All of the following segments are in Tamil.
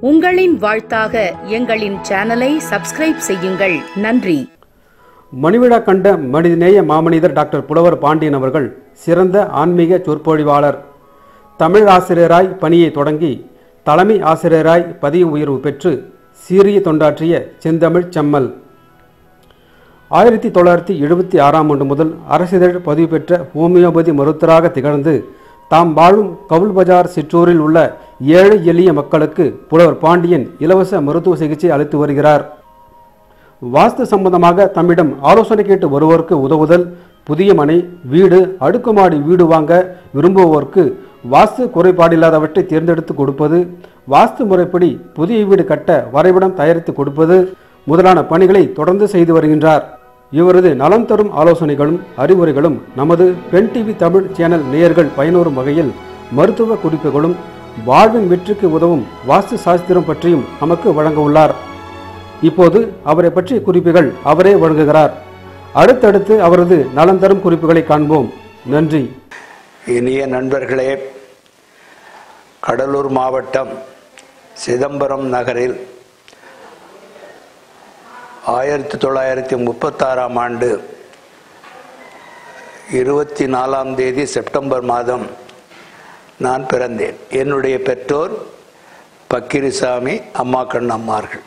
உங்களின் வாழ்த்தாக எங்களின் சேனலை சப்ஸ்கிரைப் செய்யுங்கள். நன்றி. மணிவிழா கண்ட மனிதநேய மாமனிதர் டாக்டர் புலவர் பாண்டியன் அவர்கள் சிறந்த ஆன்மீக சொற்பொழிவாளர். தமிழ் ஆசிரியராய் பணியை தொடங்கி தலைமை ஆசிரியராய் பதவி உயர்வு பெற்று சீரிய தொண்டாற்றிய செந்தமிழ் செம்மல். ஆயிரத்தி தொள்ளாயிரத்தி எழுபத்தி ஆறாம் ஆண்டு முதல் அரசிதழ் பதிவு பெற்ற ஹோமியோபதி மருத்துவராக திகழ்ந்து தாம் வாழும் கவுல் பஜார் சிற்றூரில் உள்ள ஏழை எளிய மக்களுக்கு புலவர் பாண்டியன் இலவச மருத்துவ சிகிச்சை அளித்து வருகிறார். வாஸ்து சம்பந்தமாக தம்மிடம் ஆலோசனை கேட்டு வருவோருக்கு உதவுதல் புதிய மனை வீடு அடுக்குமாடி வீடு வாங்க விரும்புவோருக்கு வாஸ்து குறைபாடில்லாதவற்றை தேர்ந்தெடுத்து கொடுப்பது வாஸ்து முறைப்படி புதிய வீடு கட்ட வரைபடம் தயாரித்து கொடுப்பது முதலான பணிகளை தொடர்ந்து செய்து வருகின்றார். இவரது நலம் தரும் ஆலோசனைகளும் அறிவுரைகளும் நமது பெண் டிவி தமிழ் சேனல் நேயர்கள் பயனுறும் வகையில் மருத்துவ குறிப்புகளும் வாழ்வின் வெற்றிக்கு உதவும் வாஸ்து சாஸ்திரம் பற்றியும் நமக்கு வழங்க உள்ளார் இப்போது அவரை பற்றிய குறிப்புகள் அவரே வழங்குகிறார். அடுத்தடுத்து அவரது நலம் தரும் குறிப்புகளை காண்போம். நன்றி. இனிய நண்பர்களே கடலூர் மாவட்டம் சிதம்பரம் நகரில் ஆயிரத்தி தொள்ளாயிரத்தி முப்பத்தாறாம் ஆண்டு இருபத்தி நாலாம் தேதி செப்டம்பர் மாதம் நான் பிறந்தேன். என்னுடைய பெற்றோர் பக்கிரிசாமி அம்மா கண்ணம்மார்கள்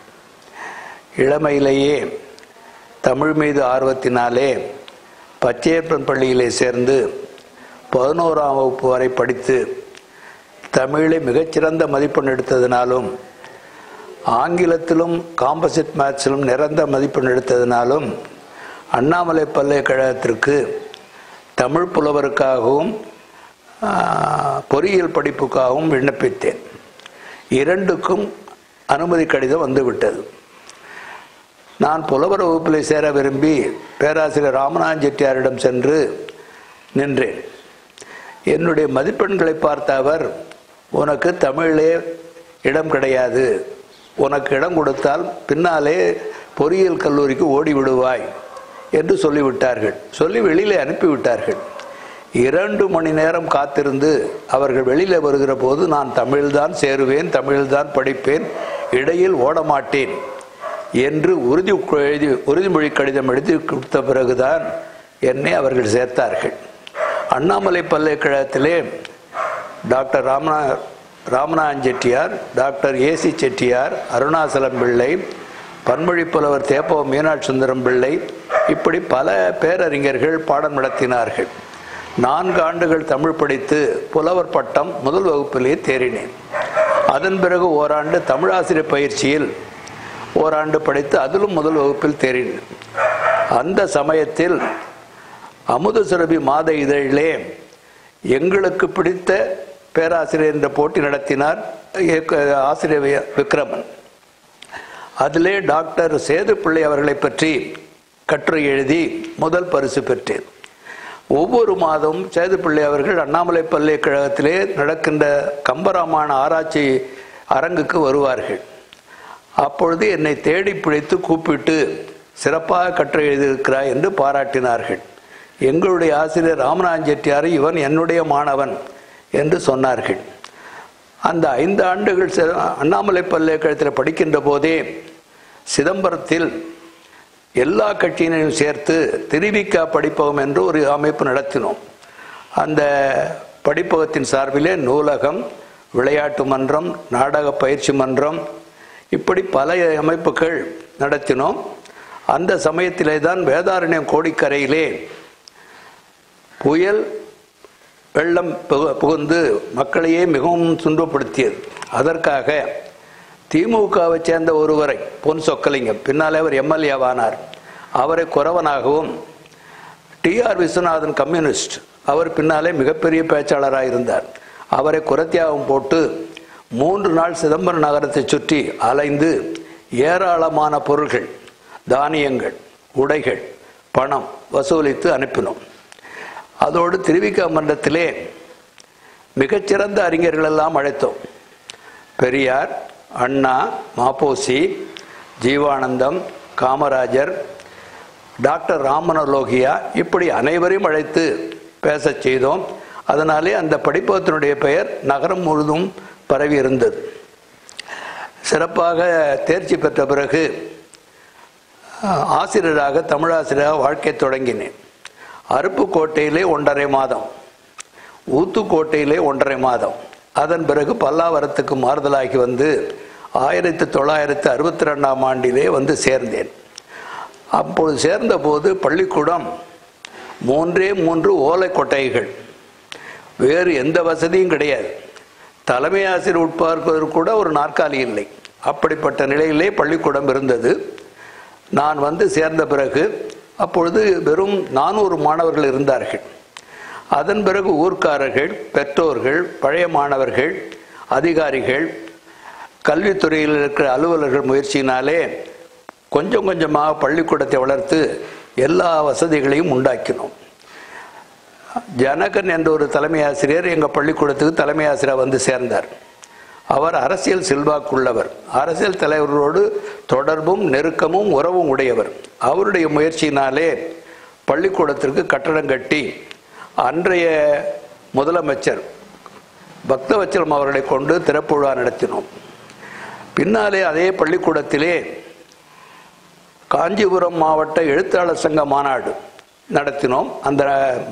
இளமையிலேயே தமிழ் மீது ஆர்வத்தினாலே பச்சையப்பன் பள்ளியிலே சேர்ந்து பதினோராம் வகுப்பு வரை படித்து தமிழை மிகச்சிறந்த மதிப்பெண் எடுத்ததினாலும் ஆங்கிலத்திலும் காம்பசிட் மேத்ஸிலும் நிறந்த மதிப்பெண் எடுத்ததினாலும் அண்ணாமலை பல்கலைக்கழகத்திற்கு தமிழ் புலவருக்காகவும் பொறியியல் படிப்புக்காகவும் விண்ணப்பித்தேன். இரண்டுக்கும் அனுமதி கடிதம் வந்துவிட்டது. நான் புலவர் வகுப்பில் சேர விரும்பி பேராசிரியர் ராமநாதன் செட்டியாரிடம் சென்று நின்றேன். என்னுடைய மதிப்பெண்களை பார்த்த அவர் உனக்கு தமிழிலே இடம் கிடையாது. உனக்கு இடம் கொடுத்தால் பின்னாலே பொறியியல் கல்லூரிக்கு ஓடி விடுவாய் என்று சொல்லிவிட்டார்கள். சொல்லி வெளியில் அனுப்பிவிட்டார்கள். இரண்டு மணி நேரம் காத்திருந்து அவர்கள் வெளியில் வருகிற போது நான் தமிழ்தான் சேருவேன் தமிழ்தான் படிப்பேன் இடையில் ஓடமாட்டேன் என்று உறுதி எழுதி உறுதிமொழி கடிதம் எழுதி கொடுத்த பிறகுதான் என்னை அவர்கள் சேர்த்தார்கள். அண்ணாமலை பல்கலைக்கழகத்திலே டாக்டர் ராமநா ராமநாதன் செட்டியார் டாக்டர் ஏசி செட்டியார் அருணாசலம் பிள்ளை பன்மொழி புலவர் தேப்பவ மீனாட்சி சுந்தரம் பிள்ளை இப்படி பல பேரறிஞர்கள் பாடம் நடத்தினார்கள். நான்கு ஆண்டுகள் தமிழ் படித்து புலவர் பட்டம் முதல் வகுப்பிலேயே தேறினேன். அதன் பிறகு ஓராண்டு தமிழாசிரியர் பயிற்சியில் ஓராண்டு படித்து அதிலும் முதல் வகுப்பில் தேறினேன். அந்த சமயத்தில் அமுத சுரபி மாத இதழிலே எங்களுக்கு பிடித்த பேராசிரியர் என்ற போட்டி நடத்தினார் ஆசிரியர் விக்ரமன். அதிலே டாக்டர் சேதுப்பிள்ளை அவர்களை பற்றி கட்டுரை எழுதி முதல் பரிசு பெற்றேன். ஒவ்வொரு மாதமும் சேதுப்பிள்ளை அவர்கள் அண்ணாமலை பல்கலைக்கழகத்திலே நடக்கின்ற கம்பராமாயண ஆராய்ச்சி அரங்குக்கு வருவார்கள். அப்பொழுது என்னை தேடி பிடித்து கூப்பிட்டு சிறப்பாக கற்று எழுதியிருக்கிறாய் என்று பாராட்டினார்கள். எங்களுடைய ஆசிரியர் ராமநாதன் செட்டியார் இவன் என்னுடைய மாணவன் என்று சொன்னார்கள். அந்த ஐந்து ஆண்டுகள் அண்ணாமலை பல்கலைக்கழகத்தில் படிக்கின்ற போதே சிதம்பரத்தில் எல்லா கட்சியினையும் சேர்த்து திருவிக்கா படிப்பகம் என்று ஒரு அமைப்பு நடத்தினோம். அந்த படிப்பகத்தின் சார்பிலே நூலகம் விளையாட்டு மன்றம் நாடக பயிற்சி மன்றம் இப்படி பல அமைப்புகள் நடத்தினோம். அந்த சமயத்திலே தான் வேதாரண்யம் கோடிக்கரையிலே புயல் வெள்ளம் புகு- புகுந்து மக்களையே மிகவும் துன்பப்படுத்தியது. அதற்காக திமுகவை சேர்ந்த ஒருவரை பொன் சொக்கலிங்கம் பின்னாலே அவர் எம்எல்ஏவானார். அவரை குறவனாகவும் டிஆர் விஸ்வநாதன் கம்யூனிஸ்ட் அவர் பின்னாலே மிகப்பெரிய பேச்சாளராக இருந்தார். அவரை குரத்தியாகவும் போட்டு மூன்று நாள் சிதம்பரம் நகரத்தை சுற்றி அலைந்து ஏராளமான பொருள்கள் தானியங்கள் உடைகள் பணம் வசூலித்து அனுப்பினோம். அதோடு திருவிக மன்றத்திலே மிகச்சிறந்த அறிஞர்கள் எல்லாம் அழைத்தோம். பெரியார் அண்ணா மாப்போசி ஜீவானந்தம் காமராஜர் டாக்டர் ராமனலோகியா இப்படி அனைவரையும் அழைத்து பேசச் செய்தோம். அதனாலே அந்த படிப்பகத்தினுடைய பெயர் நகரம் முழுதும் பரவி இருந்தது. சிறப்பாக தேர்ச்சி பெற்ற பிறகு ஆசிரியராக தமிழாசிரியராக வாழ்க்கை தொடங்கினேன். அருப்புக்கோட்டையிலே ஒன்றரை மாதம் ஊத்துக்கோட்டையிலே ஒன்றரை மாதம். அதன் பிறகு பல்லாவரத்துக்கு மாறுதலாகி வந்து ஆயிரத்தி தொள்ளாயிரத்தி அறுபத்தி ரெண்டாம் ஆண்டிலே வந்து சேர்ந்தேன். அப்பொழுது சேர்ந்தபோது பள்ளிக்கூடம் மூன்றே மூன்று ஓலை கொட்டைகள் வேறு எந்த வசதியும் கிடையாது. தலைமை ஆசிரியர் உட்பார்ப்பதற்கு கூட ஒரு நாற்காலி இல்லை. அப்படிப்பட்ட நிலையிலே பள்ளிக்கூடம் இருந்தது. நான் வந்து சேர்ந்த பிறகு அப்பொழுது வெறும் நானூறு மாணவர்கள் இருந்தார்கள். அதன் பிறகு ஊர்க்காரர்கள் பெற்றோர்கள் பழைய மாணவர்கள் அதிகாரிகள் கல்வித்துறையில் இருக்கிற அலுவலர்கள் முயற்சியினாலே கொஞ்சம் கொஞ்சமாக பள்ளிக்கூடத்தை வளர்த்து எல்லா வசதிகளையும் உண்டாக்கினோம். ஜனகன் என்ற ஒரு தலைமை ஆசிரியர் எங்கள் பள்ளிக்கூடத்துக்கு தலைமை ஆசிரியர் வந்து சேர்ந்தார். அவர் அரசியல் செல்வாக்குள்ளவர். அரசியல் தலைவர்களோடு தொடர்பும் நெருக்கமும் உறவும் உடையவர். அவருடைய முயற்சியினாலே பள்ளிக்கூடத்திற்கு கட்டடம் கட்டி அன்றைய முதலமைச்சர் பக்தவச்சலம் அவர்களை கொண்டு திறப்பு விழா நடத்தினோம். பின்னாலே அதே பள்ளிக்கூடத்திலே காஞ்சிபுரம் மாவட்ட எழுத்தாளர் சங்க மாநாடு நடத்தினோம். அந்த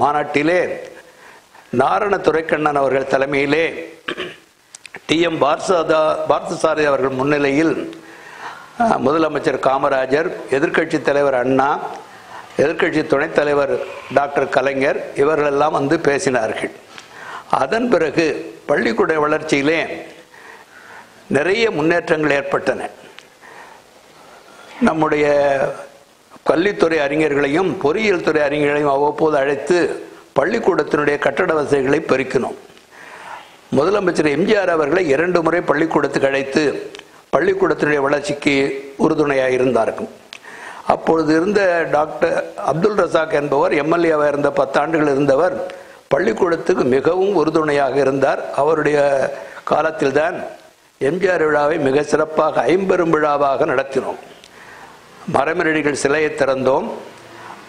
மாநாட்டிலே நாரண துரைக்கண்ணன் அவர்கள் தலைமையிலே டி எம் பார்த்ததா பார்த்தசாரதி அவர்கள் முன்னிலையில் முதலமைச்சர் காமராஜர் எதிர்க்கட்சி தலைவர் அண்ணா எதிர்க்கட்சி துணைத் தலைவர் டாக்டர் கலைஞர் இவர்களெல்லாம் வந்து பேசினார்கள். அதன் பிறகு பள்ளிக்கூட வளர்ச்சியிலே நிறைய முன்னேற்றங்கள் ஏற்பட்டன. நம்முடைய கல்வித்துறை அறிஞர்களையும் பொறியியல் துறை அறிஞர்களையும் அவ்வப்போது அழைத்து பள்ளிக்கூடத்தினுடைய கட்டட வசதிகளை பெருக்கினோம். முதலமைச்சர் எம்ஜிஆர் அவர்களை இரண்டு முறை பள்ளிக்கூடத்துக்கு அழைத்து பள்ளிக்கூடத்தினுடைய வளர்ச்சிக்கு உறுதுணையாக இருந்தார்கள் அப்பொழுது இருந்த டாக்டர் அப்துல் ரசாக் என்பவர் எம்எல்ஏவாக இருந்த பத்தாண்டுகள் இருந்தவர் பள்ளிக்கூடத்துக்கு மிகவும் உறுதுணையாக இருந்தார். அவருடைய காலத்தில்தான் எம்ஜிஆர் விழாவை மிக சிறப்பாக ஐம்பெரும் விழாவாக நடத்தினோம். மரமெரடிகள் சிலையை திறந்தோம்.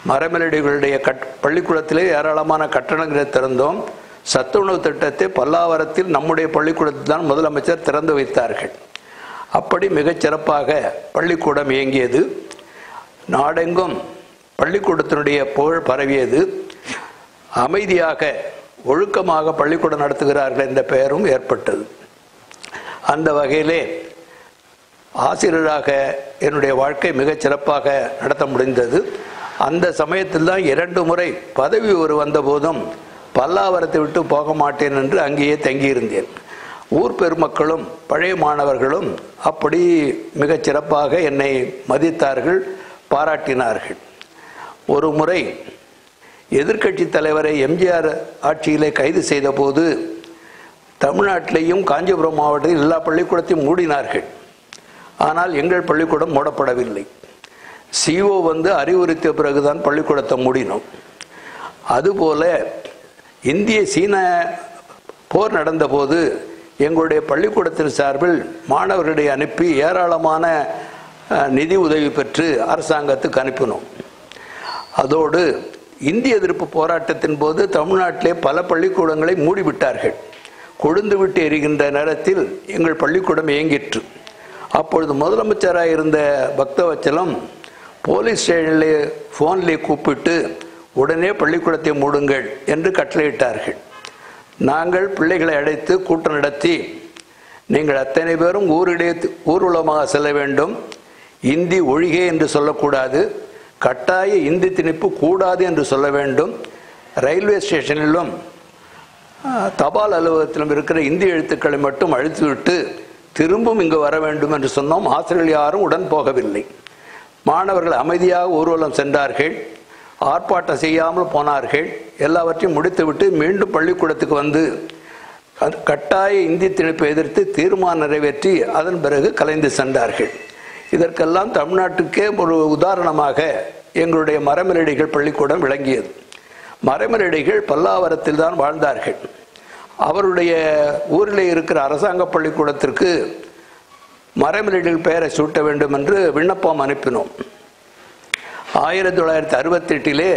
மரமெரடிகளுடைய கட் பள்ளிக்கூடத்திலே ஏராளமான கட்டணங்களை திறந்தோம். சத்துணவு திட்டத்தை பல்லாவரத்தில் நம்முடைய பள்ளிக்கூடத்தில் தான் முதலமைச்சர் திறந்து வைத்தார்கள். அப்படி மிகச் சிறப்பாக பள்ளிக்கூடம் இயங்கியது. நாடெங்கும் பள்ளிக்கூடத்தினுடைய புகழ் பரவியது. அமைதியாக ஒழுக்கமாக பள்ளிக்கூடம் நடத்துகிறார்கள் என்ற பெயரும் ஏற்பட்டது. அந்த வகையிலே ஆசிரியராக என்னுடைய வாழ்க்கை மிகச் சிறப்பாக நடத்த முடிந்தது. அந்த சமயத்தில் தான் இரண்டு முறை பதவி ஒரு வந்தபோதும் பல்லாவரத்தை விட்டு போக மாட்டேன் என்று அங்கேயே தங்கியிருந்தேன். ஊர் பெருமக்களும் பழைய மாணவர்களும் அப்படி மிகச் சிறப்பாக என்னை மதித்தார்கள். பாராட்டினார்கள். ஒரு முறை எதிர்க்கட்சி தலைவரை எம்ஜிஆர் ஆட்சியிலே கைது செய்தபோது தமிழ்நாட்டிலேயும் காஞ்சிபுரம் மாவட்டத்தில் எல்லா பள்ளிக்கூடத்தையும் மூடினார்கள். ஆனால் எங்கள் பள்ளிக்கூடம் மூடப்படவில்லை. சிஓ வந்து அறிவுறுத்திய பிறகுதான் பள்ளிக்கூடத்தை மூடினோம். அதுபோல இந்திய சீன போர் நடந்தபோது எங்களுடைய பள்ளிக்கூடத்தின் சார்பில் மாணவர்களை அனுப்பி ஏராளமான நிதி உதவி பெற்று அரசாங்கத்துக்கு அனுப்பினோம். அதோடு இந்திய எதிர்ப்பு போராட்டத்தின் போது தமிழ்நாட்டிலே பல பள்ளிக்கூடங்களை மூடிவிட்டார்கள். கொழுந்து விட்டு எரிகின்ற நேரத்தில் எங்கள் பள்ளிக்கூடம் இயங்கிற்று. அப்பொழுது முதலமைச்சராக இருந்த பக்தவச்சலம் போலீஸ் ஸ்டேஷனிலே ஃபோனிலே கூப்பிட்டு உடனே பள்ளிக்கூடத்தை மூடுங்கள் என்று கட்டளையிட்டார்கள். நாங்கள் பிள்ளைகளை அழைத்து கூட்டம் நடத்தி நீங்கள் அத்தனை பேரும் ஊரிடையே ஊர்வலமாக செல்ல வேண்டும். இந்தி ஒழிகே என்று சொல்லக்கூடாது கட்டாய இந்தி திணிப்பு கூடாது என்று சொல்ல வேண்டும். ரயில்வே ஸ்டேஷனிலும் தபால் அலுவலகத்திலும் இருக்கிற இந்தி எழுத்துக்களை மட்டும் அழித்துவிட்டு திரும்பவும் இங்கு வர வேண்டும் என்று சொன்னோம். ஆசிரியர்கள் யாரும் உடன் போகவில்லை. மாணவர்கள் அமைதியாக ஊர்வலம் சென்றார்கள். ஆர்ப்பாட்டம் செய்யாமல் போனார்கள். எல்லாவற்றையும் முடித்துவிட்டு மீண்டும் பள்ளிக்கூடத்துக்கு வந்து கட்டாய இந்தி திணிப்பை எதிர்த்து தீர்மானம் நிறைவேற்றி அதன் பிறகு கலைந்து சென்றார்கள். இதற்கெல்லாம் தமிழ்நாட்டுக்கே ஒரு உதாரணமாக எங்களுடைய மரமரடிகள் பள்ளிக்கூடம் விளங்கியது. மரமரடிகள் பல்லாவரத்தில் தான் வாழ்ந்தார்கள். அவருடைய ஊரில் இருக்கிற அரசாங்க பள்ளிக்கூடத்திற்கு மரமரடிகள் பெயரை சூட்ட வேண்டும் என்று விண்ணப்பம் அனுப்பினோம். ஆயிரத்தி தொள்ளாயிரத்தி அறுபத்தெட்டிலே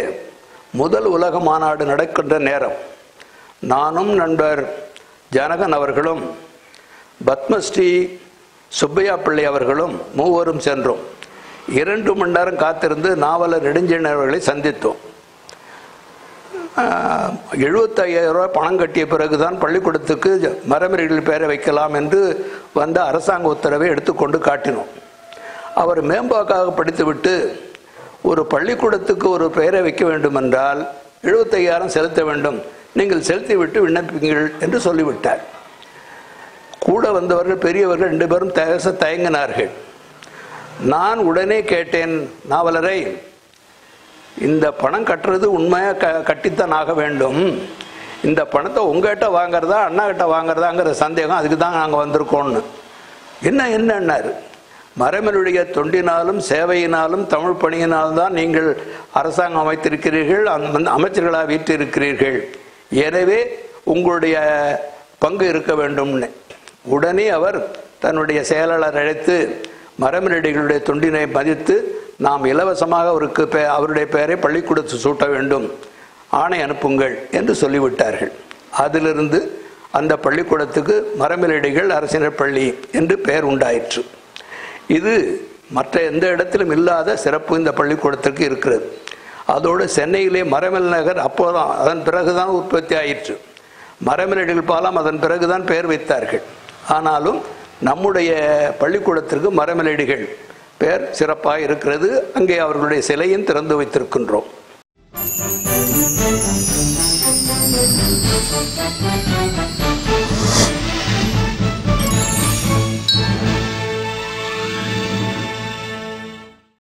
முதல் உலக மாநாடு நடக்கின்ற நேரம். நானும் நண்பர் ஜனகன் அவர்களும் பத்மஸ்ரீ சுப்பையா பிள்ளை அவர்களும் மூவரும் சென்றோம். இரண்டு மணி நேரம் காத்திருந்து நாவலர் நெடுஞ்செழியன் அவர்களை சந்தித்தோம். எழுபத்தையாயிரம் ரூபாய் பணம் கட்டிய பிறகுதான் பள்ளிக்கூடத்துக்கு மரமரிகள் பெயரை வைக்கலாம் என்று வந்த அரசாங்க உத்தரவை எடுத்துக்கொண்டு காட்டினோம். அவர் மேம்பாக்காக படித்துவிட்டு ஒரு பள்ளிக்கூடத்துக்கு ஒரு பெயரை வைக்க வேண்டுமென்றால் எழுபத்தையாயிரம் செலுத்த வேண்டும். நீங்கள் செலுத்திவிட்டு விண்ணப்பிங்கள் என்று சொல்லிவிட்டார். கூட வந்தவர்கள் பெரியவர்கள் ரெண்டு பேரும் தயச தயங்கினார்கள். நான் உடனே கேட்டேன் நாவலரை இந்த பணம் கட்டுறது உண்மையாக க கட்டித்தான் ஆக வேண்டும். இந்த பணத்தை உங்ககிட்ட வாங்குறதா அண்ணா கிட்ட வாங்குறதாங்கிற சந்தேகம் அதுக்கு தான் நாங்கள் வந்திருக்கோம்னு. என்ன என்னன்னார்? மரமனுடைய தொண்டினாலும் சேவையினாலும் தமிழ் பணியினாலும் தான் நீங்கள் அரசாங்கம் அமைத்திருக்கிறீர்கள் அந்த அமைச்சர்களாக வீற்றிருக்கிறீர்கள். எனவே உங்களுடைய பங்கு இருக்க வேண்டும்னு. உடனே அவர் தன்னுடைய செயலாளர் அழைத்து மரமிரடிகளுடைய தொண்டினை மதித்து நாம் இலவசமாக அவருக்கு பெ அவருடைய பெயரை பள்ளிக்கூடத்து சூட்ட வேண்டும். ஆணை அனுப்புங்கள் என்று சொல்லிவிட்டார்கள். அதிலிருந்து அந்த பள்ளிக்கூடத்துக்கு மரமிலடிகள் அரசினர் பள்ளி என்று பெயர் உண்டாயிற்று. இது மற்ற எந்த இடத்திலும் இல்லாத சிறப்பு இந்த பள்ளிக்கூடத்திற்கு இருக்கிறது. அதோடு சென்னையிலே மரமில் நகர் அப்போதான் அதன் பிறகுதான் உற்பத்தி ஆயிற்று. மரமிலடிகள் பாலம் அதன் பிறகுதான் பெயர் வைத்தார்கள். ஆனாலும் நம்முடைய பள்ளிக்கூடத்திற்கு மரமலடிகள் பெயர் சிறப்பாக இருக்கிறது அங்கே அவர்களுடைய சிலையும் திறந்து வைத்திருக்கின்றோம் Thank you.